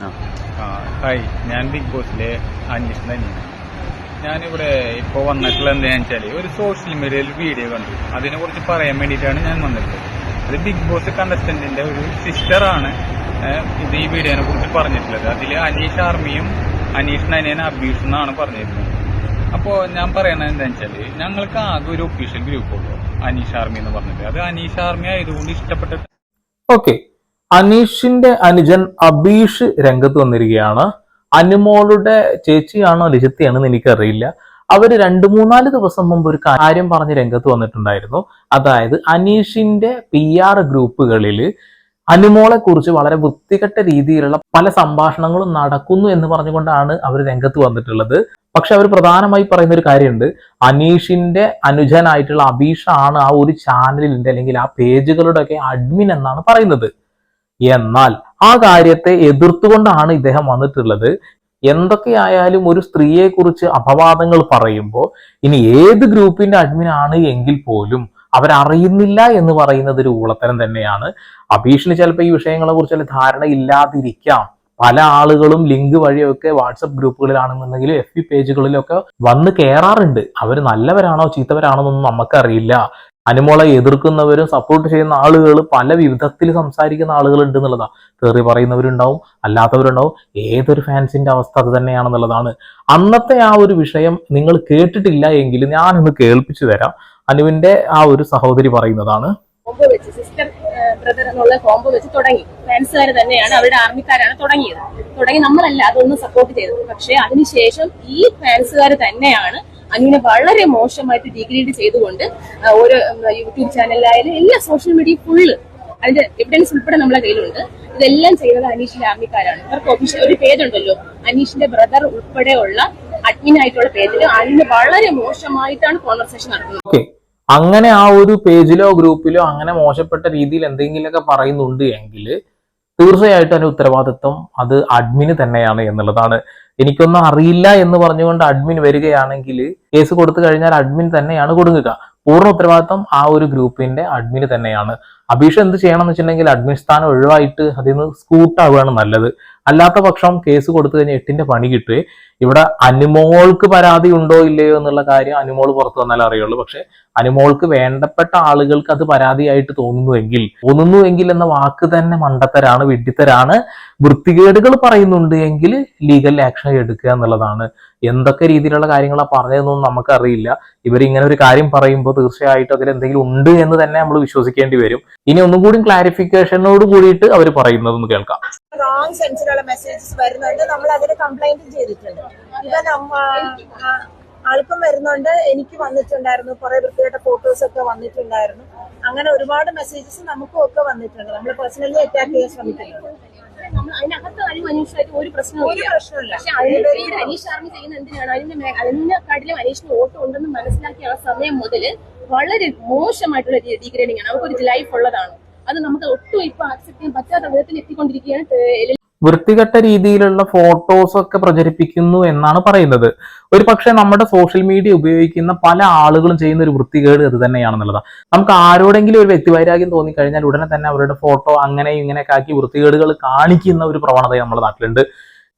Hi ഞാൻ big ബോസിലെ Aneesh തന്നെയാണ് ഞാനിവിടെ ഇപ്പോൾ വന്നിട്ടുള്ള എന്താണെന്ന് വെച്ചാൽ ഒരു സോഷ്യൽ മീഡിയയിൽ വീഡിയോ കണ്ടു. അതിനെ കുറിച്ച് പറയാൻ വേണ്ടിയിട്ടാണ് ഞാൻ വന്നിട്ടുള്ളത്. അത് ബിഗ് ബോസ് കണ്ടസ്റ്റന്റിന്റെ ഒരു സിസ്റ്ററാണ് ഇത് ഈ വീഡിയോനെ കുറിച്ച് പറഞ്ഞിട്ടുള്ളത്. അതിൽ അനീഷ് ആർമിയും അനീഷ് നയനേന അബ്യൂസ് എന്നാണ് പറഞ്ഞിരുന്നത്. അപ്പോൾ ഞാൻ പറയണത് എന്താണെന്ന് വെച്ചാൽ ഞങ്ങൾക്ക് ആകെ ഒരു ഒഫീഷ്യൽ ഗ്രൂപ്പ് ഉള്ളൂ അനീഷ് ആർമി എന്ന് പറഞ്ഞിട്ട്. അത് അനീഷ് ആർമി ആയതുകൊണ്ട് ഇഷ്ടപ്പെട്ടിട്ട് ഓക്കെ അനീഷിന്റെ അനുജൻ അബീഷ് രംഗത്ത് വന്നിരിക്കുകയാണ്. അനുമോളുടെ ചേച്ചിയാണോ രജിത്തിയാണെന്ന് എനിക്കറിയില്ല. അവർ രണ്ടു മൂന്നാൽ ദിവസം മുമ്പ് ഒരു കാര്യം പറഞ്ഞ് രംഗത്ത് വന്നിട്ടുണ്ടായിരുന്നു. അതായത് അനീഷിന്റെ പി ആർ ഗ്രൂപ്പുകളിൽ അനുമോളെ കുറിച്ച് വളരെ വൃത്തികെട്ട രീതിയിലുള്ള പല സംഭാഷണങ്ങളും നടക്കുന്നു എന്ന് പറഞ്ഞുകൊണ്ടാണ് അവർ രംഗത്ത് വന്നിട്ടുള്ളത്. പക്ഷെ അവർ പ്രധാനമായി പറയുന്ന ഒരു കാര്യമുണ്ട്. അനീഷിന്റെ അനുജനായിട്ടുള്ള അബീഷാണ് ആ ഒരു ചാനലിന്റെ അല്ലെങ്കിൽ ആ പേജുകളുടെ ഒക്കെ അഡ്മിൻ എന്നാണ് പറയുന്നത്. എന്നാൽ ആ കാര്യത്തെ എതിർത്തുകൊണ്ടാണ് ഇദ്ദേഹം വന്നിട്ടുള്ളത്. എന്തൊക്കെയായാലും ഒരു സ്ത്രീയെ കുറിച്ച് അപവാദങ്ങൾ പറയുമ്പോൾ ഇനി ഏത് ഗ്രൂപ്പിന്റെ അഡ്മിൻ ആണ് എങ്കിൽ പോലും അവരറിയുന്നില്ല എന്ന് പറയുന്നത് ഒരു ഊളത്തരം തന്നെയാണ്. അഭീഷണി ചിലപ്പോൾ ഈ വിഷയങ്ങളെ കുറിച്ച് ധാരണ ഇല്ലാതിരിക്കാം. പല ആളുകളും ലിങ്ക് വഴിയൊക്കെ വാട്സപ്പ് ഗ്രൂപ്പുകളിലാണെന്നുണ്ടെങ്കിലും എഫ് ബി പേജുകളിലൊക്കെ വന്ന് കയറാറുണ്ട് അവർ നല്ലവരാണോ ചീത്തവരാണോ എന്നൊന്നും നമുക്കറിയില്ല. അനുമോളെ എതിർക്കുന്നവരും സപ്പോർട്ട് ചെയ്യുന്ന ആളുകൾ പല വിധത്തിൽ സംസാരിക്കുന്ന ആളുകൾ ഉണ്ട് എന്നുള്ളതാ. തെറി പറയുന്നവരുണ്ടാവും അല്ലാത്തവരുണ്ടാവും. ഏതൊരു ഫാൻസിന്റെ അവസ്ഥ അത് തന്നെയാണെന്നുള്ളതാണ്. അന്നത്തെ ആ ഒരു വിഷയം നിങ്ങൾ കേട്ടിട്ടില്ല എങ്കിൽ ഞാൻ ഇന്ന് കേൾപ്പിച്ചു തരാം. അനുവിന്റെ ആ ഒരു സഹോദരി പറയുന്നതാണ്. കോംബോ വെച്ച് സിസ്റ്റർ ബ്രദർ എന്നുള്ള കോംബോ വെച്ച് തുടങ്ങി. ഫാൻസുകാർ തന്നെയാണ് അവരുടെ ആർമിക്കാരാണ് തുടങ്ങിയത്. തുടങ്ങി നമ്മളല്ല അതൊന്നും സപ്പോർട്ട് ചെയ്തത്. പക്ഷേ അതിനുശേഷം ഈ ഫാൻസുകാർ തന്നെയാണ് അനുവിനെ വളരെ മോശമായിട്ട് ഡിഗ്രേഡ് ചെയ്തുകൊണ്ട് ഒരു യൂട്യൂബ് ചാനലിലായാലും എല്ലാ സോഷ്യൽ മീഡിയ ഫുള്ള് അതിന്റെ എവിഡൻസ് ഉൾപ്പെടെ നമ്മുടെ കയ്യിലുണ്ട്. ഇതെല്ലാം ചെയ്തത് അനീഷിന്റെ ആർമിക്കാരാണ്. ഇവർക്ക് ഒഫീഷ്യൽ ഒരു പേജ് ഉണ്ടല്ലോ അനീഷിന്റെ ബ്രദർ ഉൾപ്പെടെയുള്ള അഡ്മിൻ ആയിട്ടുള്ള പേജിൽ അനുവിന് വളരെ മോശമായിട്ടാണ് കോൺവെർസേഷൻ നടത്തുന്നത് ഓക്കെ അങ്ങനെ ആ ഒരു പേജിലോ ഗ്രൂപ്പിലോ അങ്ങനെ മോശപ്പെട്ട രീതിയിൽ എന്തെങ്കിലുമൊക്കെ പറയുന്നുണ്ട് എങ്കിൽ തീർച്ചയായിട്ടും അതിന്റെ ഉത്തരവാദിത്വം അത് അഡ്മിന് തന്നെയാണ് എന്നുള്ളതാണ്. എനിക്കൊന്നും അറിയില്ല എന്ന് പറഞ്ഞുകൊണ്ട് അഡ്മിൻ വരികയാണെങ്കിൽ കേസ് കൊടുത്തു കഴിഞ്ഞാൽ അഡ്മിൻ തന്നെയാണ് കൊടുക്കുക. പൂർണ ഉത്തരവാദിത്വം ആ ഒരു ഗ്രൂപ്പിന്റെ അഡ്മിന് തന്നെയാണ്. അപേക്ഷ എന്ത് ചെയ്യണം എന്ന് വെച്ചിട്ടുണ്ടെങ്കിൽ അഡ്മിൻ സ്ഥാനം ഒഴിവായിട്ട് അതിൽ നിന്ന് സ്കൂട്ടാവുകയാണ് നല്ലത്. അല്ലാത്ത പക്ഷം കേസ് കൊടുത്തു കഴിഞ്ഞാൽ എട്ടിന്റെ പണി കിട്ടുകയെ ഇവിടെ അനുമോൾക്ക് പരാതി ഉണ്ടോ ഇല്ലയോ എന്നുള്ള കാര്യം അനുമോൾ പുറത്തു വന്നാലേ അറിയുള്ളൂ. പക്ഷെ അനുമോൾക്ക് വേണ്ടപ്പെട്ട ആളുകൾക്ക് അത് പരാതിയായിട്ട് തോന്നുന്നുവെങ്കിൽ തോന്നുന്നുവെങ്കിൽ എന്ന വാക്ക് തന്നെ മണ്ടത്തരാണ് വിഡ്ഢിത്തരാണ്. വൃത്തികേടുകൾ പറയുന്നുണ്ട് എങ്കിൽ ലീഗൽ ആക്ഷൻ എടുക്കുക എന്നുള്ളതാണ്. എന്തൊക്കെ രീതിയിലുള്ള കാര്യങ്ങളാണ് പറഞ്ഞതെന്നൊന്നും നമുക്കറിയില്ല. ഇവർ ഇങ്ങനെ ഒരു കാര്യം പറയുമ്പോൾ തീർച്ചയായിട്ടും അതിൽ എന്തെങ്കിലും ഉണ്ട് എന്ന് തന്നെ നമ്മൾ വിശ്വസിക്കേണ്ടി വരും. ഇനി ഒന്നും കൂടി ക്ലാരിഫിക്കേഷനോട് കൂടിയിട്ട് അവർ പറയുന്നതെന്ന് കേൾക്കാം. റോങ് സെൻസിലുള്ള മെസ്സേജസ് വരുന്നുണ്ട്. നമ്മൾ അതിന് കംപ്ലൈന്റ് ചെയ്തിട്ടുണ്ട്. ഇവൻ ആൾക്കും വരുന്നുണ്ട്. എനിക്ക് വന്നിട്ടുണ്ടായിരുന്നു. കുറെ വൃത്തികെട്ട ഫോട്ടോസ് ഒക്കെ വന്നിട്ടുണ്ടായിരുന്നു. അങ്ങനെ ഒരുപാട് മെസ്സേജസ് നമുക്കും ഒക്കെ വന്നിട്ടുണ്ട്. നമ്മൾ പേഴ്സണലി അറ്റാക്ക് ചെയ്യാൻ ശ്രമിക്കുന്നുണ്ട്. അതിനകത്ത് അനു അനീഷായിട്ട് ഒരു പ്രശ്നമില്ല പക്ഷെ അതിന്റെ പേരിൽ അനീഷ് ആർമി ചെയ്യുന്ന എന്തിനാണ്? അതിന്റെ അതിനെക്കാട്ടിലും അനീഷിന് വോട്ട് ഉണ്ടെന്ന് മനസ്സിലാക്കിയ ആ സമയം മുതൽ വളരെ മോശമായിട്ടുള്ള ഡീഗ്രേഡിംഗ് ആണ്. അവർക്കൊരു ലൈഫ് ഉള്ളതാണ്. അത് നമുക്ക് ഒട്ടും ഇപ്പൊ ആക്സെപ്റ്റ് ചെയ്യാൻ പറ്റാത്ത വിധത്തിൽ എത്തിക്കൊണ്ടിരിക്കുകയാണ് വൃത്തികെട്ട രീതിയിലുള്ള ഫോട്ടോസ് ഒക്കെ പ്രചരിപ്പിക്കുന്നു എന്നാണ് പറയുന്നത്. ഒരു പക്ഷേ നമ്മുടെ സോഷ്യൽ മീഡിയ ഉപയോഗിക്കുന്ന പല ആളുകളും ചെയ്യുന്ന ഒരു വൃത്തികേട് അത് തന്നെയാണെന്നുള്ളതാണ് നമുക്ക് ആരോടെങ്കിലും ഒരു വ്യക്തിവൈരാഗ്യം തോന്നിക്കഴിഞ്ഞാൽ ഉടനെ തന്നെ അവരുടെ ഫോട്ടോ അങ്ങനെ ഇങ്ങനെയൊക്കെ ആക്കി വൃത്തികേടുകൾ കാണിക്കുന്ന ഒരു പ്രവണത നമ്മുടെ നാട്ടിലുണ്ട്.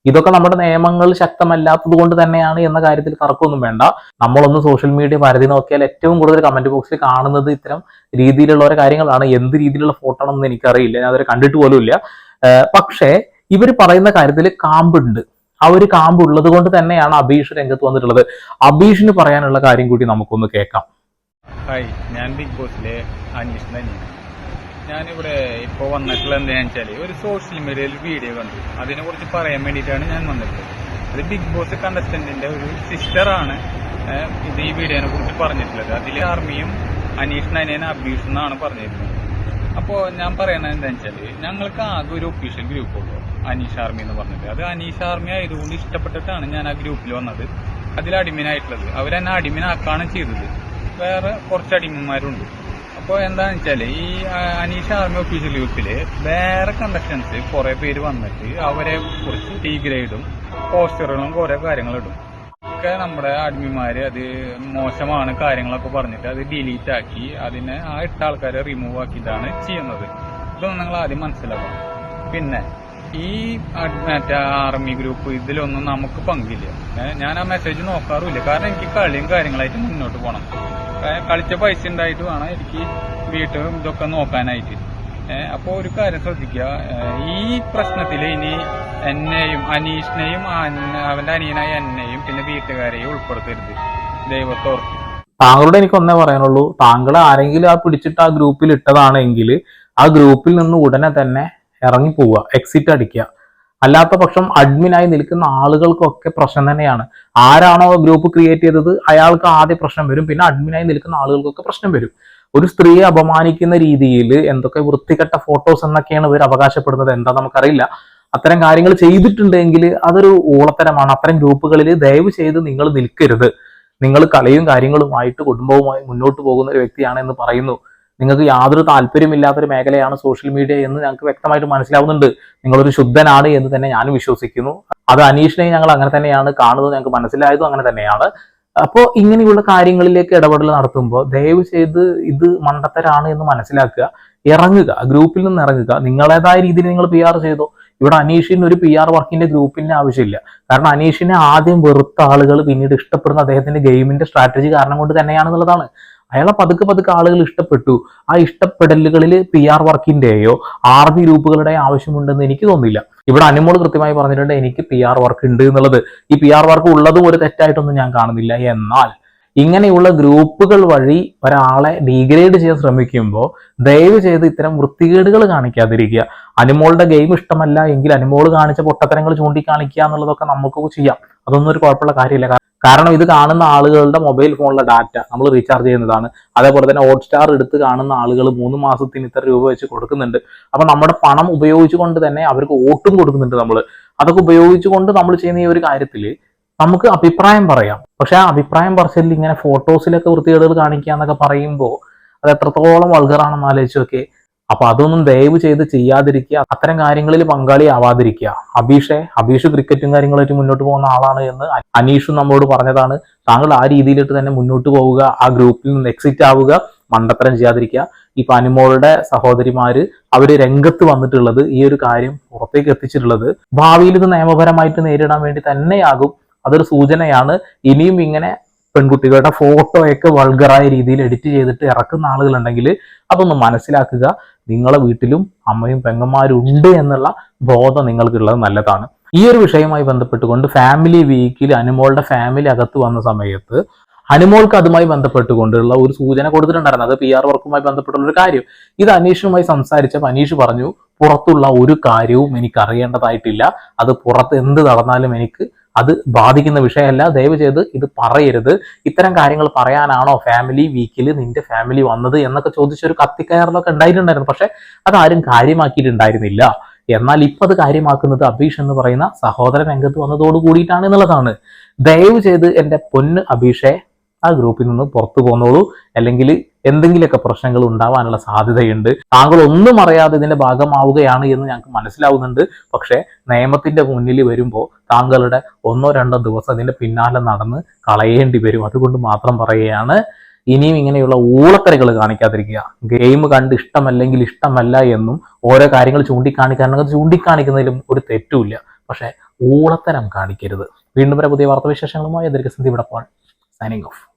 ഇതൊക്കെ നമ്മുടെ നിയമങ്ങൾ ശക്തമല്ലാത്തത് കൊണ്ട് തന്നെയാണ് എന്ന കാര്യത്തിൽ തർക്കമൊന്നും വേണ്ട. നമ്മളൊന്ന് സോഷ്യൽ മീഡിയ പരിധി നോക്കിയാൽ ഏറ്റവും കൂടുതൽ കമന്റ് ബോക്സിൽ കാണുന്നത് ഇത്തരം രീതിയിലുള്ള ഓരോ കാര്യങ്ങളാണ്. എന്ത് രീതിയിലുള്ള ഫോട്ടോ ആണെന്ന് എനിക്കറിയില്ല. ഞാൻ അവരെ കണ്ടിട്ട് പോലുമില്ല പക്ഷേ ഇവർ പറയുന്ന കാര്യത്തിൽ കാമ്പുണ്ട്. ആ ഒരു കാമ്പ് ഉള്ളത് കൊണ്ട് തന്നെയാണ് അബീഷ് രംഗത്ത് വന്നിട്ടുള്ളത്. അബീഷിന് പറയാനുള്ള കാര്യം കൂടി നമുക്കൊന്ന് കേൾക്കാം. ഹായ് ഞാൻ ബിഗ് ബോസിലെ അനീഷ് തന്നെയാണ് ഞാനിവിടെ ഇപ്പോൾ വന്നിട്ടുള്ള എന്താണെന്ന് വെച്ചാൽ ഒരു സോഷ്യൽ മീഡിയയിൽ വീഡിയോ കണ്ടു. അതിനെ കുറിച്ച് പറയാൻ വേണ്ടിയിട്ടാണ് ഞാൻ വന്നിട്ടുള്ളത്. അത് ബിഗ് ബോസ് കണ്ടസ്റ്റന്റിന്റെ ഒരു സിസ്റ്ററാണ് ഇത് ഈ വീഡിയോനെ കുറിച്ച് പറഞ്ഞിട്ടുള്ളത്. അതിൽ ആർമിയും അനീഷ് നയനേന അബ്യൂസ് എന്നാണ് പറഞ്ഞിരുന്നത് അപ്പോൾ ഞാൻ പറയണത് എന്താണെന്ന് വെച്ചാൽ ഞങ്ങൾക്ക് ആകെ ഒരു ഒഫീഷ്യൽ ഗ്രൂപ്പ് ഉള്ളൂ അനീഷ് ആർമി എന്ന് പറഞ്ഞിട്ട്. അത് അനീഷ് ആർമി ആയതുകൊണ്ട് ഇഷ്ടപ്പെട്ടിട്ടാണ് ഞാൻ ആ ഗ്രൂപ്പിൽ വന്നത്. അതിൽ അടിമിനായിട്ടുള്ളത് അവരെന്നെ അടിമിനാക്കാണ് ചെയ്തത്. വേറെ കുറച്ച് അടിമന്മാരുണ്ട് അപ്പോൾ എന്താന്ന് വെച്ചാൽ ഈ അനീഷ് ആർമി ഒഫീഷ്യൽ യൂത്തിൽ വേറെ കണ്ടക്ഷൻസ് കുറെ പേര് വന്നിട്ട് അവരെ കുറിച്ച് ഡീഗ്രേഡും പോസ്റ്ററുകളും കുറെ കാര്യങ്ങളിടും. ഒക്കെ നമ്മുടെ അഡ്മിമാര് അത് മോശമാണ് കാര്യങ്ങളൊക്കെ പറഞ്ഞിട്ട് അത് ഡിലീറ്റ് ആക്കി അതിനെ ആ ഇട്ട ആൾക്കാരെ റിമൂവ് ആക്കിയിട്ടാണ് ചെയ്യുന്നത്. ഇതൊന്നും നിങ്ങൾ ആദ്യം മനസ്സിലാക്കണം. പിന്നെ ഈ മറ്റേ ആർമി ഗ്രൂപ്പ് ഇതിലൊന്നും നമുക്ക് പങ്കില്ല. ഞാൻ ആ മെസ്സേജ് നോക്കാറുമില്ല. കാരണം എനിക്ക് കളിയും കാര്യങ്ങളായിട്ട് മുന്നോട്ട് പോകണം കളിച്ച പൈസ ഉണ്ടായിട്ട് വേണം എനിക്ക് വീട്ടും ഇതൊക്കെ നോക്കാനായിട്ട്. അപ്പോൾ ഒരു കാര്യം ശ്രദ്ധിക്കുക. ഈ പ്രശ്നത്തിൽ ഇനി എന്നെയും അനീഷിനെയും അവന്റെ അനിയനായ എന്നെയും പിന്നെ വീട്ടുകാരെയും ഉൾപ്പെടുത്തരുത്. ദൈവത്തോർത്ത് താങ്കളോട് എനിക്ക് ഒന്നേ പറയാനുള്ളൂ. താങ്കൾ ആരെങ്കിലും ആ പിടിച്ചിട്ട് ആ ഗ്രൂപ്പിൽ ഇട്ടതാണെങ്കിൽ ആ ഗ്രൂപ്പിൽ നിന്ന് ഉടനെ തന്നെ ഇറങ്ങി പോവുക. എക്സിറ്റ് അടിക്കുക. അല്ലാത്ത പക്ഷം അഡ്മിനായി നിൽക്കുന്ന ആളുകൾക്കൊക്കെ പ്രശ്നം തന്നെയാണ്. ആരാണോ ഗ്രൂപ്പ് ക്രിയേറ്റ് ചെയ്തത് അയാൾക്ക് ആദ്യ പ്രശ്നം വരും. പിന്നെ അഡ്മിനായി നിൽക്കുന്ന ആളുകൾക്കൊക്കെ പ്രശ്നം വരും. ഒരു സ്ത്രീയെ അപമാനിക്കുന്ന രീതിയിൽ എന്തൊക്കെ വൃത്തികെട്ട ഫോട്ടോസ് എന്നൊക്കെയാണ് ഇവർ അവകാശപ്പെടുന്നത് എന്താ നമുക്കറിയില്ല. അത്തരം കാര്യങ്ങൾ ചെയ്തിട്ടുണ്ടെങ്കിൽ അതൊരു ഊളത്തരമാണ്. അത്തരം ഗ്രൂപ്പുകളിൽ ദയവ് ചെയ്ത് നിങ്ങൾ നിൽക്കരുത്. നിങ്ങൾ കളിയും കാര്യങ്ങളുമായിട്ട് കുടുംബവുമായി മുന്നോട്ട് പോകുന്ന ഒരു വ്യക്തിയാണ് എന്ന് പറയുന്നു. നിങ്ങൾക്ക് യാതൊരു താല്പര്യമില്ലാത്തൊരു മേഖലയാണ് സോഷ്യൽ മീഡിയ എന്ന് ഞങ്ങൾക്ക് വ്യക്തമായിട്ട് മനസ്സിലാവുന്നുണ്ട്. നിങ്ങളൊരു ശുദ്ധനാണ് എന്ന് തന്നെ ഞാനും വിശ്വസിക്കുന്നു. അത് അനീഷിനെ ഞങ്ങൾ അങ്ങനെ തന്നെയാണ് കാണുന്നത് ഞങ്ങൾക്ക് മനസ്സിലായതും അങ്ങനെ തന്നെയാണ്. അപ്പോൾ ഇങ്ങനെയുള്ള കാര്യങ്ങളിലേക്ക് ഇടപെടൽ നടത്തുമ്പോൾ ദയവ് ചെയ്ത് ഇത് മണ്ടത്തരാണ് എന്ന് മനസ്സിലാക്കുക. ഇറങ്ങുക ഗ്രൂപ്പിൽ നിന്ന് ഇറങ്ങുക. നിങ്ങളേതായ രീതിയിൽ നിങ്ങൾ പി ആർ ചെയ്തോ. ഇവിടെ അനീഷിന് ഒരു പി ആർ വർക്കിന്റെ ഗ്രൂപ്പിന്റെ ആവശ്യമില്ല. കാരണം അനീഷിനെ ആദ്യം വെറുത്ത ആളുകൾ പിന്നീട് ഇഷ്ടപ്പെടുന്ന അദ്ദേഹത്തിന്റെ ഗെയിമിന്റെ സ്ട്രാറ്റജി കാരണം കൊണ്ട് തന്നെയാണെന്നുള്ളതാണ് അയാളെ പതുക്കെ പതുക്കെ ആളുകൾ ഇഷ്ടപ്പെട്ടു. ആ ഇഷ്ടപ്പെടലുകളിൽ പി ആർ വർക്കിന്റെയോ ആർമി ഗ്രൂപ്പുകളുടെ ആവശ്യമുണ്ടെന്ന് എനിക്ക് തോന്നില്ല ഇവിടെ അനുമോൾ കൃത്യമായി പറഞ്ഞിട്ടുണ്ട് എനിക്ക് പി ആർ വർക്ക് ഉണ്ട് എന്നുള്ളത്. ഈ പി ആർ വർക്ക് ഉള്ളതും ഒരു തെറ്റായിട്ടൊന്നും ഞാൻ കാണുന്നില്ല. എന്നാൽ ഇങ്ങനെയുള്ള ഗ്രൂപ്പുകൾ വഴി ഒരാളെ ഡീഗ്രേഡ് ചെയ്യാൻ ശ്രമിക്കുമ്പോൾ ദയവ് ചെയ്ത് ഇത്തരം വൃത്തികേടുകൾ കാണിക്കാതിരിക്കുക. അനുമോളുടെ ഗെയിം ഇഷ്ടമല്ല എങ്കിൽ അനുമോൾ കാണിച്ച പൊട്ടത്തരങ്ങൾ ചൂണ്ടിക്കാണിക്കുക എന്നുള്ളതൊക്കെ നമുക്ക് ചെയ്യാം. അതൊന്നും ഒരു കുഴപ്പമുള്ള കാര്യമില്ല. കാരണം ഇത് കാണുന്ന ആളുകളുടെ മൊബൈൽ ഫോണിലെ ഡാറ്റ നമ്മൾ റീചാർജ് ചെയ്യുന്നതാണ്. അതേപോലെ തന്നെ ഹോട്ട്സ്റ്റാർ എടുത്ത് കാണുന്ന ആളുകൾ മൂന്ന് മാസത്തിന് ഇത്ര രൂപ വെച്ച് കൊടുക്കുന്നുണ്ട്. അപ്പൊ നമ്മുടെ പണം ഉപയോഗിച്ചുകൊണ്ട് തന്നെ അവർക്ക് വോട്ടും കൊടുക്കുന്നുണ്ട് നമ്മൾ അതൊക്കെ ഉപയോഗിച്ചുകൊണ്ട് നമ്മൾ ചെയ്യുന്ന ഈ ഒരു കാര്യത്തിൽ നമുക്ക് അഭിപ്രായം പറയാം. പക്ഷെ ആ അഭിപ്രായം പറച്ചിൽ ഇങ്ങനെ ഫോട്ടോസിലൊക്കെ വൃത്തികേടുകൾ കാണിക്കുക എന്നൊക്കെ പറയുമ്പോൾ അത് എത്രത്തോളം വൾഗറാണെന്ന് ആലോചിച്ച് നോക്കെ അപ്പൊ അതൊന്നും ദയവ് ചെയ്ത് ചെയ്യാതിരിക്കുക. അത്തരം കാര്യങ്ങളിൽ പങ്കാളിയാവാതിരിക്കുക. അബീഷെ അബീഷ് ക്രിക്കറ്റും കാര്യങ്ങളായിട്ട് മുന്നോട്ട് പോകുന്ന ആളാണ് എന്ന് അനീഷും നമ്മളോട് പറഞ്ഞതാണ്. താങ്കൾ ആ രീതിയിലിട്ട് തന്നെ മുന്നോട്ട് പോവുക ആ ഗ്രൂപ്പിൽ നിന്ന് എക്സിറ്റ് ആവുക മണ്ടത്തരം ചെയ്യാതിരിക്കുക. ഇപ്പൊ അനുമോളുടെ സഹോദരിമാര് അവർ രംഗത്ത് വന്നിട്ടുള്ളത് ഈ ഒരു കാര്യം പുറത്തേക്ക് എത്തിച്ചിട്ടുള്ളത് ഭാവിയിൽ ഇത് നിയമപരമായിട്ട് നേരിടാൻ വേണ്ടി തന്നെയാകും. അതൊരു സൂചനയാണ്. ഇനിയും ഇങ്ങനെ പെൺകുട്ടികളുടെ ഫോട്ടോയൊക്കെ വൾഗറായ രീതിയിൽ എഡിറ്റ് ചെയ്തിട്ട് ഇറക്കുന്ന ആളുകളുണ്ടെങ്കിൽ അതൊന്ന് മനസ്സിലാക്കുക. നിങ്ങളെ വീട്ടിലും അമ്മയും പെങ്ങന്മാരുണ്ട് എന്നുള്ള ബോധം നിങ്ങൾക്കുള്ളത് നല്ലതാണ്. ഈ ഒരു വിഷയവുമായി ബന്ധപ്പെട്ടുകൊണ്ട് ഫാമിലി വീക്കിൽ അനുമോളുടെ ഫാമിലി അകത്ത് വന്ന സമയത്ത് അനുമോൾക്ക് അതുമായി ബന്ധപ്പെട്ടുകൊണ്ടുള്ള ഒരു സൂചന കൊടുത്തിട്ടുണ്ടായിരുന്നു. അത് പി ആർ വർക്കുമായി ബന്ധപ്പെട്ടുള്ള ഒരു കാര്യം. ഇത് അനീഷുമായി സംസാരിച്ചപ്പോൾ അനീഷ് പറഞ്ഞു പുറത്തുള്ള ഒരു കാര്യവും എനിക്ക് അറിയേണ്ടതായിട്ടില്ല. അത് പുറത്ത് എന്ത് നടന്നാലും എനിക്ക് അത് ബാധിക്കുന്ന വിഷയമല്ല. ദയവ് ചെയ്ത് ഇത് പറയരുത്. ഇത്തരം കാര്യങ്ങൾ പറയാനാണോ ഫാമിലി വീക്കിൽ നിന്റെ ഫാമിലി വന്നത് എന്നൊക്കെ ചോദിച്ചൊരു കത്തിക്കയറിലൊക്കെ ഉണ്ടായിട്ടുണ്ടായിരുന്നു. പക്ഷെ അതാരും കാര്യമാക്കിയിട്ടുണ്ടായിരുന്നില്ല. എന്നാൽ ഇപ്പൊ അത് കാര്യമാക്കുന്നത് അബീഷ് എന്ന് പറയുന്ന സഹോദര രംഗത്ത് വന്നതോട് കൂടിയിട്ടാണ് എന്നുള്ളതാണ്. ദയവ് ചെയ്ത് എന്റെ പൊന്ന് അബീഷെ ആ ഗ്രൂപ്പിൽ നിന്ന് പുറത്തു പോന്നോളൂ അല്ലെങ്കിൽ എന്തെങ്കിലുമൊക്കെ പ്രശ്നങ്ങൾ ഉണ്ടാവാനുള്ള സാധ്യതയുണ്ട്. താങ്കൾ ഒന്നും അറിയാതെ ഇതിന്റെ ഭാഗമാവുകയാണ് എന്ന് ഞങ്ങൾക്ക് മനസ്സിലാവുന്നുണ്ട്. പക്ഷേ നിയമത്തിന്റെ മുന്നിൽ വരുമ്പോൾ താങ്കളുടെ ഒന്നോ രണ്ടോ ദിവസം അതിന്റെ പിന്നാലെ നടന്ന് കളയേണ്ടി വരും. അതുകൊണ്ട് മാത്രം പറയുകയാണ്. ഇനിയും ഇങ്ങനെയുള്ള ഊളക്കരകൾ കാണിക്കാതിരിക്കുക. ഗെയിം കണ്ട് ഇഷ്ടമല്ലെങ്കിൽ ഇഷ്ടമല്ല എന്നും ഓരോ കാര്യങ്ങൾ ചൂണ്ടിക്കാണിക്കാണെങ്കിൽ അത് ചൂണ്ടിക്കാണിക്കുന്നതിലും ഒരു തെറ്റുമില്ല. പക്ഷേ ഊളത്തരം കാണിക്കരുത്. വീണ്ടും വരെ പുതിയ വാർത്താവിശേഷങ്ങളുമായി എതിർക്കുന്ന വിടപ്പാൾ സൈനിങ് ഓഫ്